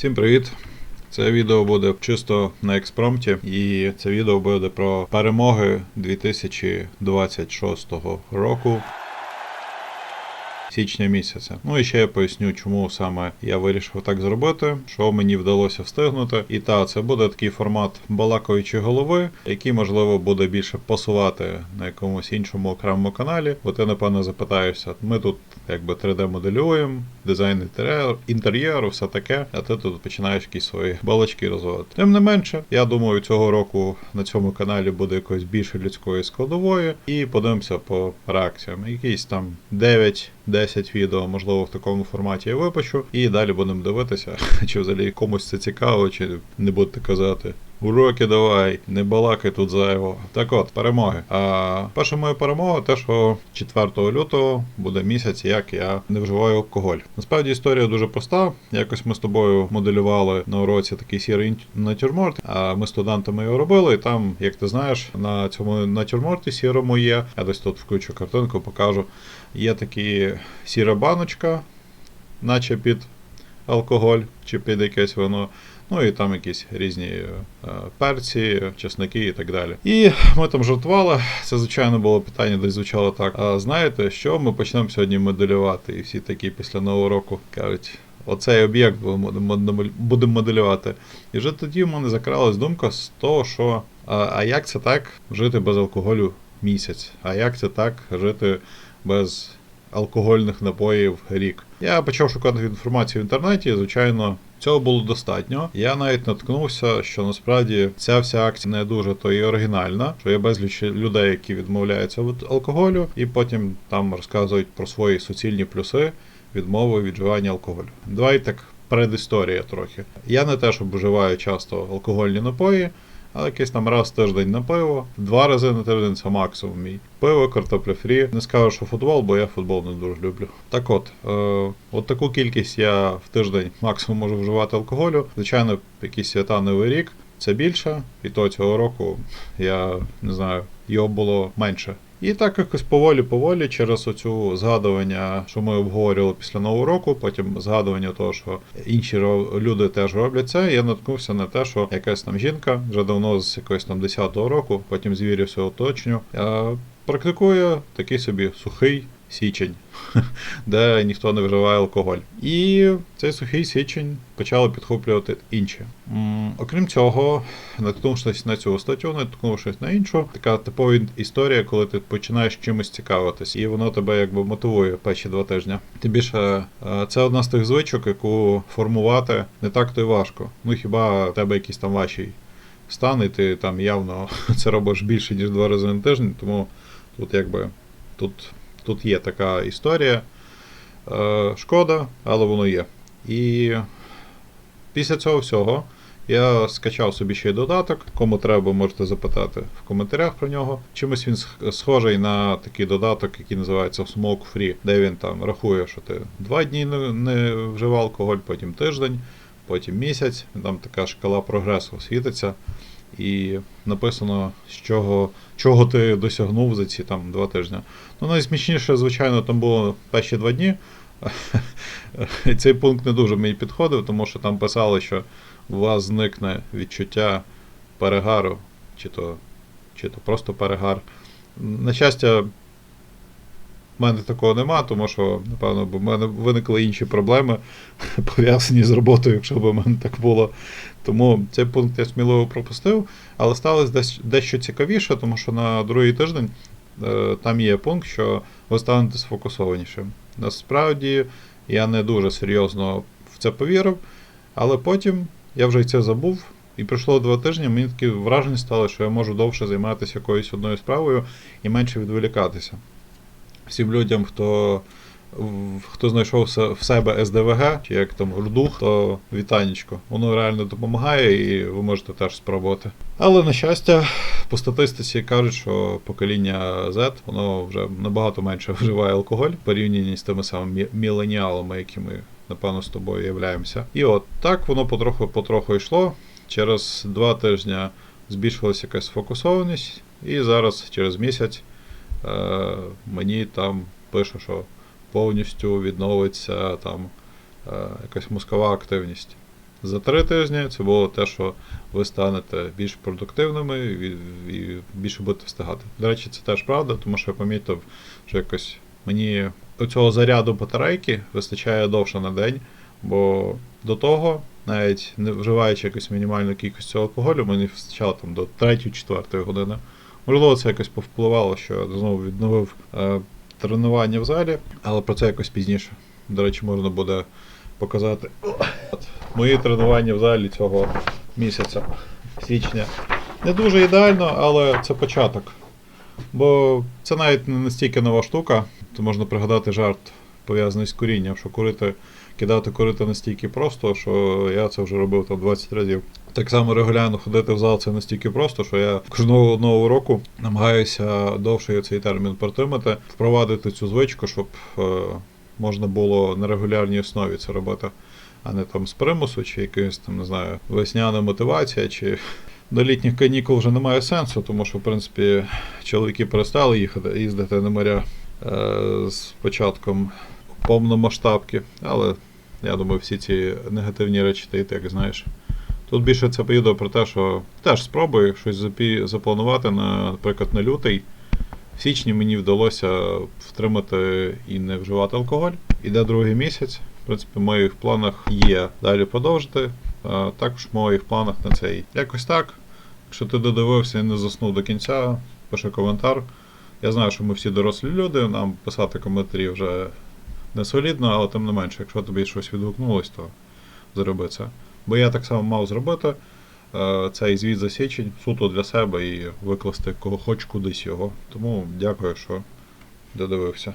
Всім привіт! Це відео буде чисто на експромті, і це відео буде про перемоги 2026 року. Січня місяця. Ну і ще я поясню, чому саме я вирішив так зробити, що мені вдалося встигнути. І та це буде такий формат балакаючої голови, який можливо буде більше пасувати на якомусь іншому окремому каналі. Бо ти напевно запитаєшся, ми тут якби 3D-моделюємо, дизайн інтер'єру, все таке, а ти тут починаєш якісь свої балачки розвивати. Тим не менше, я думаю, цього року на цьому каналі буде якось більше людської складової, і подивимося по реакціям. Якісь там 9 10 відео, можливо, в такому форматі я випущу, і далі будемо дивитися, чи взагалі комусь це цікаво, чи не будете казати. Уроки давай, не балакай тут зайво. Так от, перемоги. А перша моя перемога, те, що 4 лютого буде місяць, як я не вживаю алкоголь. Насправді історія дуже проста. Якось ми з тобою моделювали на уроці такий сірий натюрморт, а ми студентами його робили, і там, як ти знаєш, на цьому натюрморті сірому є. Я десь тут включу картинку, покажу. Є такі сіра баночка, наче під алкоголь чи під якесь воно. Ну і там якісь різні е, перці, чесники і так далі. І ми там жартували. Це, звичайно, було питання, десь звучало так. А знаєте, що ми почнемо сьогодні моделювати? І всі такі після нового року кажуть. Оцей об'єкт будемо моделювати. І вже тоді в мене закралась думка з того, що а як це так жити без алкоголю місяць? А як це так жити без алкогольних напоїв рік? Я почав шукати інформацію в інтернеті, звичайно. Цього було достатньо. Я навіть наткнувся, що насправді ця вся акція не дуже то і оригінальна, що є безліч людей, які відмовляються від алкоголю, і потім там розказують про свої суцільні плюси відмови від вживання алкоголю. Давай так предісторія трохи. Я не те, щоб вживаю часто алкогольні напої. Але якийсь там раз в тиждень на пиво, два рази на тиждень це максимум мій. Пиво, картопля фрі. Не скажу, що футбол, бо я футбол не дуже люблю. Так от, е, от таку кількість я в тиждень максимум можу вживати алкоголю. Звичайно, якісь свята Новий рік це більше, і то цього року я не знаю, його було менше. І так якось поволі-поволі, через оцю згадування, що ми обговорювали після нового року, потім згадування того, що інші люди теж роблять це, я наткнувся на те, що якась там жінка вже давно з якогось там 10-го року, потім звірився оточню, практикує такий собі сухий січень, де ніхто не вживає алкоголь. І цей сухий січень почали підхоплювати інші. Окрім цього, наткнувшись на цю статтю, наткнувшись на іншу, така типова історія, коли ти починаєш чимось цікавитись, і воно тебе якби мотивує перші два тижні. Тим більше е, це одна з тих звичок, яку формувати не так то й важко. Ну хіба в тебе якийсь там ваші стан, і ти там явно це робиш більше ніж два рази на тиждень, тому тут якби тут Тут є така історія. Е, Шкода, але воно є. І після цього всього я скачав собі ще й додаток. Кому треба, можете запитати в коментарях про нього. Чимось він схожий на такий додаток, який називається Smoke Free, де він там рахує, що ти два дні не вживав алкоголь, потім тиждень, потім місяць. Там така шкала прогресу світиться і написано, з чого чого ти досягнув за ці там два тижні. Ну, найсмішніше, звичайно, там було перші два дні. Цей пункт не дуже мені підходив, тому що там писали, що у вас зникне відчуття перегару, чи то, чи то просто перегар. На щастя, в мене такого нема, тому що, напевно, в мене виникли інші проблеми, пов'язані з роботою, якщо б у мене так було. Тому цей пункт я сміливо пропустив, але сталося дещо цікавіше, тому що на другий тиждень е, там є пункт, що ви станете сфокусованішим. Насправді я не дуже серйозно в це повірив, але потім я вже це забув. І пройшло два тижні, мені таке враження стало, що я можу довше займатися якоюсь одною справою і менше відволікатися всім людям, хто хто знайшов в себе СДВГ, чи як там рдух, то вітанечко. Воно реально допомагає і ви можете теж спробувати. Але на щастя, по статистиці кажуть, що покоління Z воно вже набагато менше вживає алкоголь порівнянні з тими самими міленіалами, які ми, напевно, з тобою являємося. І от так воно потроху-потроху йшло. Через два тижні збільшилася якась сфокусованість, і зараз, через місяць, мені там пише, що повністю відновиться там е, якась мозкова активність. за три тижні це було те, що ви станете більш продуктивними і, більше будете встигати. До речі, це теж правда, тому що я помітив, що якось мені цього заряду батарейки вистачає довше на день, бо до того, навіть не вживаючи якусь мінімальну кількість алкоголю, мені вистачало там до 3-4 години. Можливо, це якось повпливало, що знову відновив е, тренування в залі, але про це якось пізніше. До речі, можна буде показати мої тренування в залі цього місяця, січня. Не дуже ідеально, але це початок. Бо це навіть не настільки нова штука, то можна пригадати жарт пов'язаний з курінням, що курити, кидати курити настільки просто, що я це вже робив там 20 разів. Так само регулярно ходити в зал це настільки просто, що я кожного нового року намагаюся довше цей термін протримати, впровадити цю звичку, щоб е, можна було на регулярній основі це робити, а не там з примусу, чи якоюсь там, не знаю, весняна мотивація, чи до літніх канікул вже немає сенсу, тому що, в принципі, чоловіки перестали їхати, їздити на моря е, з початком повномасштабки. Але я думаю, всі ці негативні речі ти і знаєш. Тут більше це відео про те, що теж спробую щось запланувати, на, наприклад, на лютий. В січні мені вдалося втримати і не вживати алкоголь. Іде другий місяць. В принципі, в моїх планах є далі продовжити. А також в моїх планах на цей. Якось так. Якщо ти додивився і не заснув до кінця, пиши коментар. Я знаю, що ми всі дорослі люди, нам писати коментарі вже не солідно, але тим не менше, якщо тобі щось відгукнулось, то зроби це. Бо я так само мав зробити е, цей звіт за січень суто для себе і викласти кого хоч кудись його. Тому дякую, що додивився.